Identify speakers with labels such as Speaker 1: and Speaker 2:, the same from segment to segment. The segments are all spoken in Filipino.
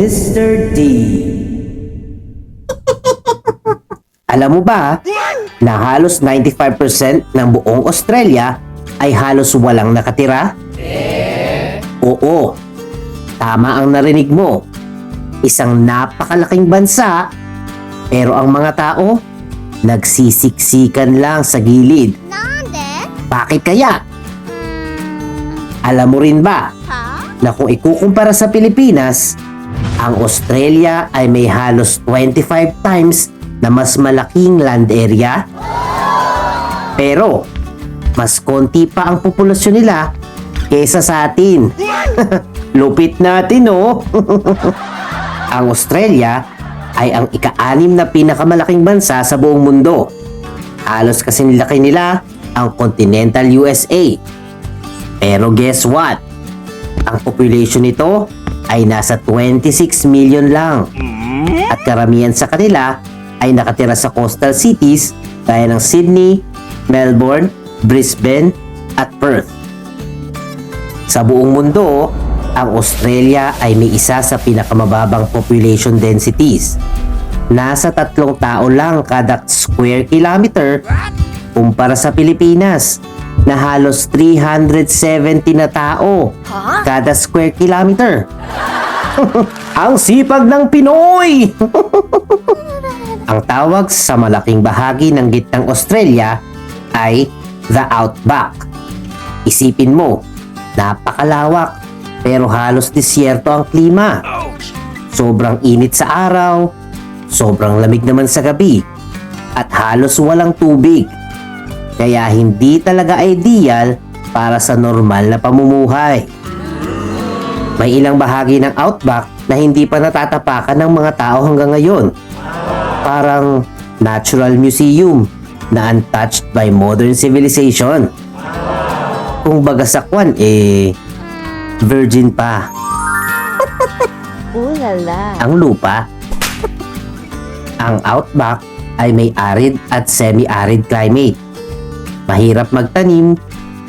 Speaker 1: Mr. D. Alam mo ba na halos 95% ng buong Australia ay halos walang nakatira? Oo, tama ang narinig mo. Isang napakalaking bansa, pero ang mga tao, nagsisiksikan lang sa gilid. Bakit kaya?
Speaker 2: Hmm.
Speaker 1: Alam mo rin ba na kung ikukumpara sa Pilipinas, ang Australia ay may halos 25 times na mas malaking land area. Pero, mas konti pa ang populasyon nila kesa sa atin. Lupit natin, oh! ang Australia ay ang ika-anim na pinakamalaking bansa sa buong mundo. Halos kasi nilaki nila ang continental USA. Pero guess what? Ang population nito ay nasa 26 million lang. At karamihan sa kanila ay nakatira sa coastal cities gaya ng Sydney, Melbourne, Brisbane at Perth. Sa buong mundo, ang Australia ay may isa sa pinakamababang population densities. Nasa tatlong tao lang kada square kilometer kumpara sa Pilipinas na halos 370 na tao
Speaker 2: Ha?
Speaker 1: kada square kilometer. Ang sipag ng Pinoy! Ang tawag sa malaking bahagi ng gitnang Australia ay the Outback. Isipin mo, napakalawak pero halos disyerto ang klima. Sobrang init sa araw, sobrang lamig naman sa gabi, at halos walang tubig. Kaya hindi talaga ideal para sa normal na pamumuhay. May ilang bahagi ng Outback na hindi pa natatapakan ng mga tao hanggang ngayon. Parang natural museum na untouched by modern civilization. Kung baga sa kwan, eh, virgin pa
Speaker 2: Ooh la la.
Speaker 1: ang lupa. ang Outback ay may arid at semi-arid climate. Mahirap magtanim,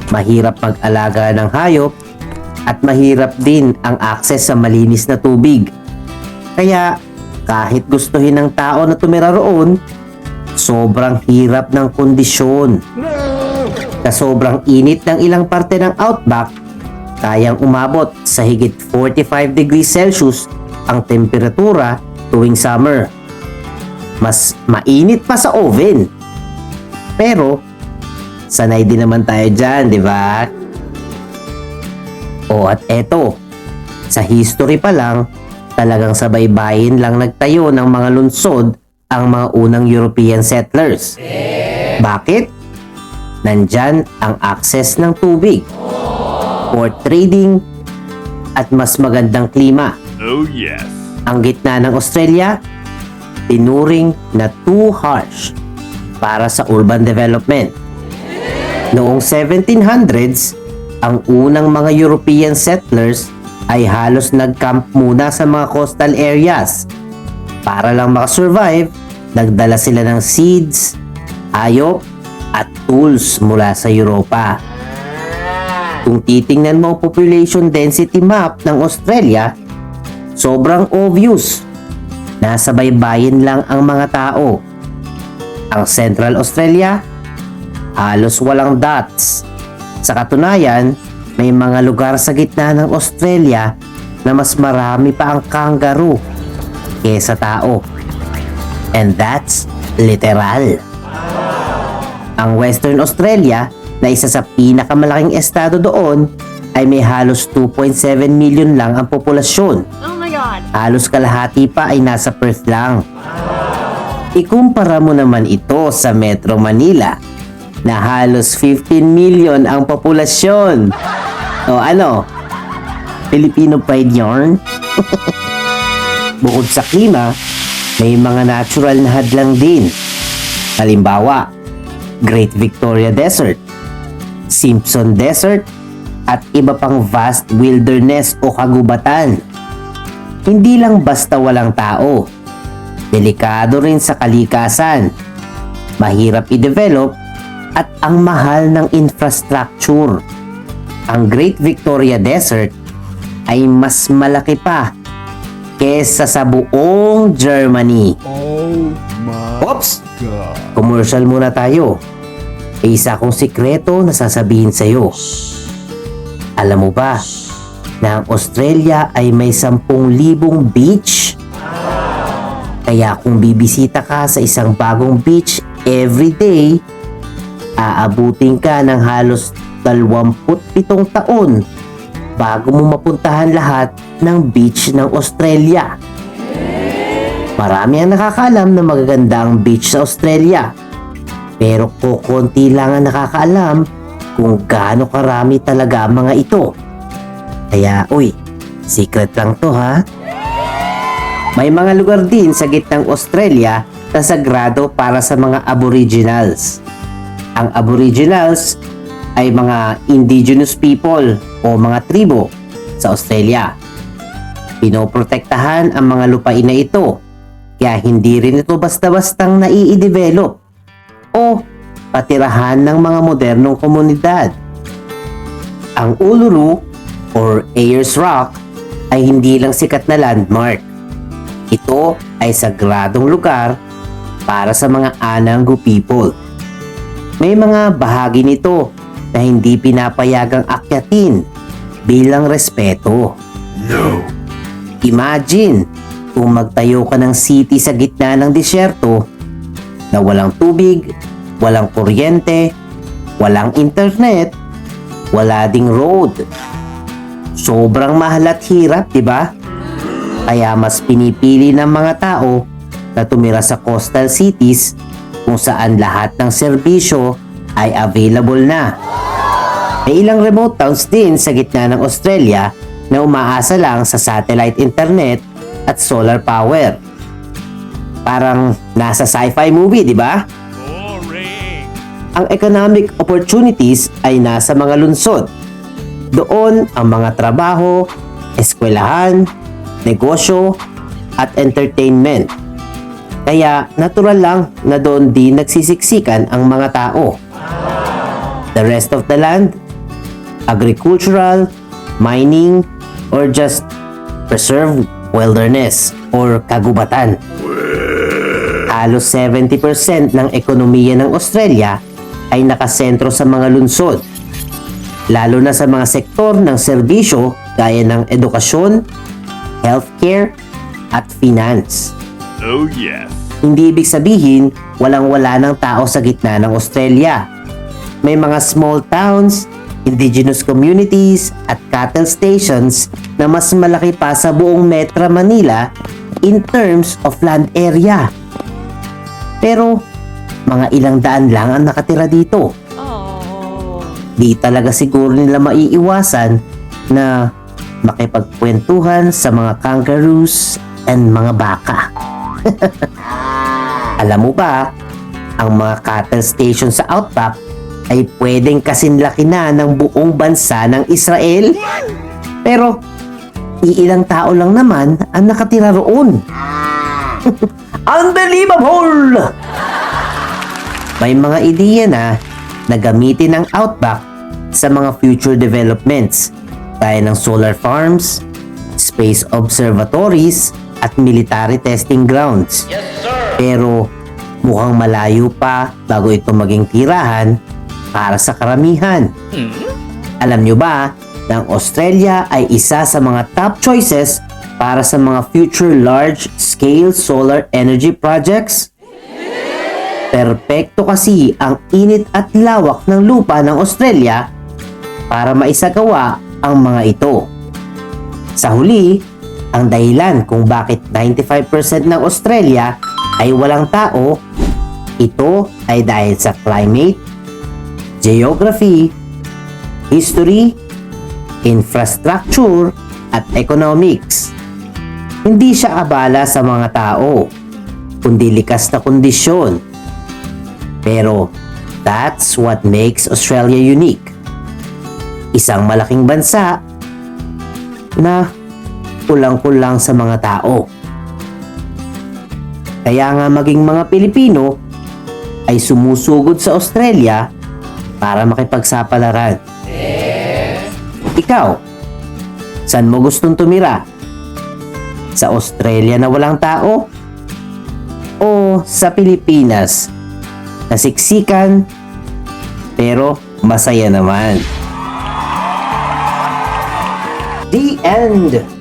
Speaker 1: mahirap mag-alaga ng hayop, at mahirap din ang akses sa malinis na tubig. Kaya kahit gustuhin ng tao na tumira roon, sobrang hirap ng kondisyon. Sa sobrang init ng ilang parte ng Outback, kayang umabot sa higit 45 degrees Celsius ang temperatura tuwing summer. Mas mainit pa sa oven. Pero, sanay din naman tayo dyan, di ba? O at eto, sa history pa lang, talagang sa baybayin lang nagtayo ng mga lunsod ang mga unang European settlers. Bakit? Nandyan ang access ng tubig for trading at mas magandang klima.
Speaker 3: Oh, yes.
Speaker 1: Ang gitna ng Australia, tinuring na too harsh para sa urban development. Noong 1700s, ang unang mga European settlers ay halos nag-camp muna sa mga coastal areas. Para lang makasurvive, nagdala sila ng seeds, hayop, at tools mula sa Europa. Kung titingnan mo ang population density map ng Australia, sobrang obvious. Nasa baybayin lang ang mga tao. Ang Central Australia, halos walang dots. Sa katunayan, may mga lugar sa gitna ng Australia na mas marami pa ang kangaroo kesa tao. And that's literal. Ang Western Australia na isa sa pinakamalaking estado doon ay may halos 2.7 million lang ang populasyon.
Speaker 2: Oh my god.
Speaker 1: Halos kalahati pa ay nasa Perth lang. Ikumpara mo naman ito sa Metro Manila na halos 15 million ang populasyon. O ano? Filipino pride yarn? Bukod sa klima, may mga natural na hadlang din. Halimbawa, Great Victoria Desert, Simpson Desert, at iba pang vast wilderness o kagubatan. Hindi lang basta walang tao. Delikado rin sa kalikasan. Mahirap i-develop at ang mahal ng infrastructure. Ang Great Victoria Desert ay mas malaki pa kesa sa buong Germany.
Speaker 3: Oh my
Speaker 1: Oops!
Speaker 3: god.
Speaker 1: Commercial muna tayo. Isa akong sikreto na sasabihin sa'yo. Alam mo ba na ang Australia ay may 10,000 beach? Kaya kung bibisita ka sa isang bagong beach every day, aabutin ka ng halos 27 taon bago mo mapuntahan lahat ng beach ng Australia. Marami ang nakakaalam na magaganda ang beach sa Australia. Pero kukunti lang ang nakakaalam kung gaano karami talaga mga ito. Kaya, uy, secret lang to ha. May mga lugar din sa gitnang Australia na sagrado para sa mga aboriginals. Ang aboriginals ay mga indigenous people o mga tribo sa Australia. Pinoprotektahan ang mga lupain na ito kaya hindi rin ito basta-bastang nai-develop o patirahan ng mga modernong komunidad. Ang Uluru or Ayers Rock ay hindi lang sikat na landmark. Ito ay sagradong lugar para sa mga Anangu people. May mga bahagi nito na hindi pinapayagang akyatin bilang respeto.
Speaker 3: No.
Speaker 1: Imagine kung magtayo ka ng city sa gitna ng disyerto na walang tubig, walang kuryente, walang internet, wala ding road. Sobrang mahal at hirap, di ba? Kaya mas pinipili ng mga tao na tumira sa coastal cities kung saan lahat ng serbisyo ay available na. May ilang remote towns din sa gitna ng Australia na umaasa lang sa satellite internet at solar power. Parang nasa sci-fi movie, di ba? Ang economic opportunities ay nasa mga lunsod. Doon ang mga trabaho, eskwelahan, negosyo, at entertainment. Kaya natural lang na doon din nagsisiksikan ang mga tao. The rest of the land, agricultural, mining, or just preserved wilderness or kagubatan. Halos 70% ng ekonomiya ng Australia ay nakasentro sa mga lunsod. Lalo na sa mga sektor ng serbisyo gaya ng edukasyon, healthcare, at finance.
Speaker 3: Oh yes.
Speaker 1: Hindi ibig sabihin walang-wala ng tao sa gitna ng Australia. May mga small towns, indigenous communities at cattle stations na mas malaki pa sa buong Metro Manila in terms of land area. Pero mga ilang daan lang ang nakatira dito.
Speaker 2: Oh.
Speaker 1: Di talaga siguro nila maiiwasan na makipagkwentuhan sa mga kangaroos and mga baka. Alam mo ba, ang mga cattle station sa Outback ay pwedeng kasinlaki na ng buong bansa ng Israel. Pero, iilang tao lang naman ang nakatira roon. Unbelievable! May mga ideya na na gamitin ang Outback sa mga future developments gaya ng solar farms, space observatories, at military testing grounds. Pero mukhang malayo pa bago ito maging tirahan para sa karamihan. Alam nyo ba na ang Australia ay isa sa mga top choices para sa mga future large-scale solar energy projects? Perpekto kasi ang init at lawak ng lupa ng Australia para maisagawa ang mga ito. Sa huli, ang dahilan kung bakit 95% ng Australia ay walang tao, ito ay dahil sa climate, geography, history, infrastructure, at economics. Hindi siya abala sa mga tao, kundi likas na kondisyon. Pero that's what makes Australia unique. Isang malaking bansa na kulang-kulang sa mga tao. Kaya nga maging mga Pilipino ay sumusugod sa Australia para makipagsapalaran. Ikaw, saan mo gustong tumira? Sa Australia na walang tao? O sa Pilipinas? Nasiksikan pero masaya naman. The end!